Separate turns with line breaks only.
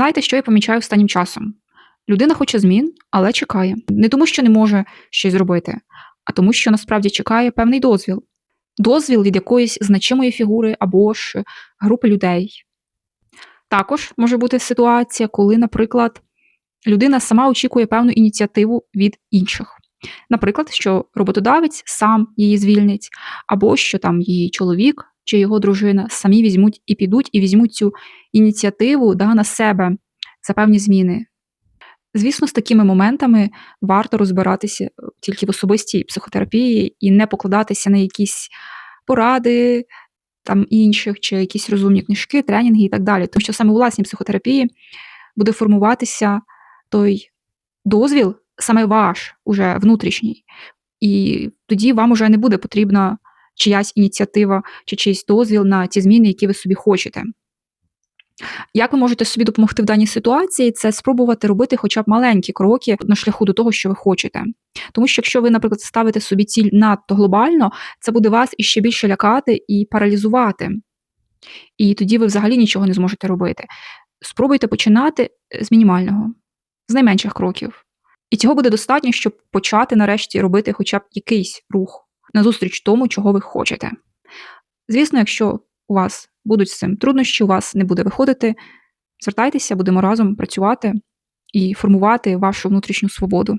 Знаєте, що я помічаю останнім часом? Людина хоче змін, але чекає. Не тому, що не може щось зробити, а тому, що насправді чекає певний дозвіл. Дозвіл від якоїсь значимої фігури або ж групи людей. Також може бути ситуація, коли, наприклад, людина сама очікує певну ініціативу від інших. Наприклад, що роботодавець сам її звільнить, або що там її чоловік чи його дружина самі візьмуть і підуть, і візьмуть цю ініціативу да, на себе за певні зміни. Звісно, з такими моментами варто розбиратися тільки в особистій психотерапії і не покладатися на якісь поради там інших, чи якісь розумні книжки, тренінги і так далі. Тому що саме у власній психотерапії буде формуватися той дозвіл, саме ваш, уже внутрішній. І тоді вам уже не буде потрібна чиясь ініціатива чи чийсь дозвіл на ті зміни, які ви собі хочете. Як ви можете собі допомогти в даній ситуації, це спробувати робити хоча б маленькі кроки на шляху до того, що ви хочете. Тому що якщо ви, наприклад, ставите собі ціль надто глобально, це буде вас іще більше лякати і паралізувати. І тоді ви взагалі нічого не зможете робити. Спробуйте починати з мінімального, з найменших кроків. І цього буде достатньо, щоб почати нарешті робити хоча б якийсь рух назустріч тому, чого ви хочете. Звісно, якщо у вас будуть з цим труднощі, у вас не буде виходити, звертайтеся, будемо разом працювати і формувати вашу внутрішню свободу.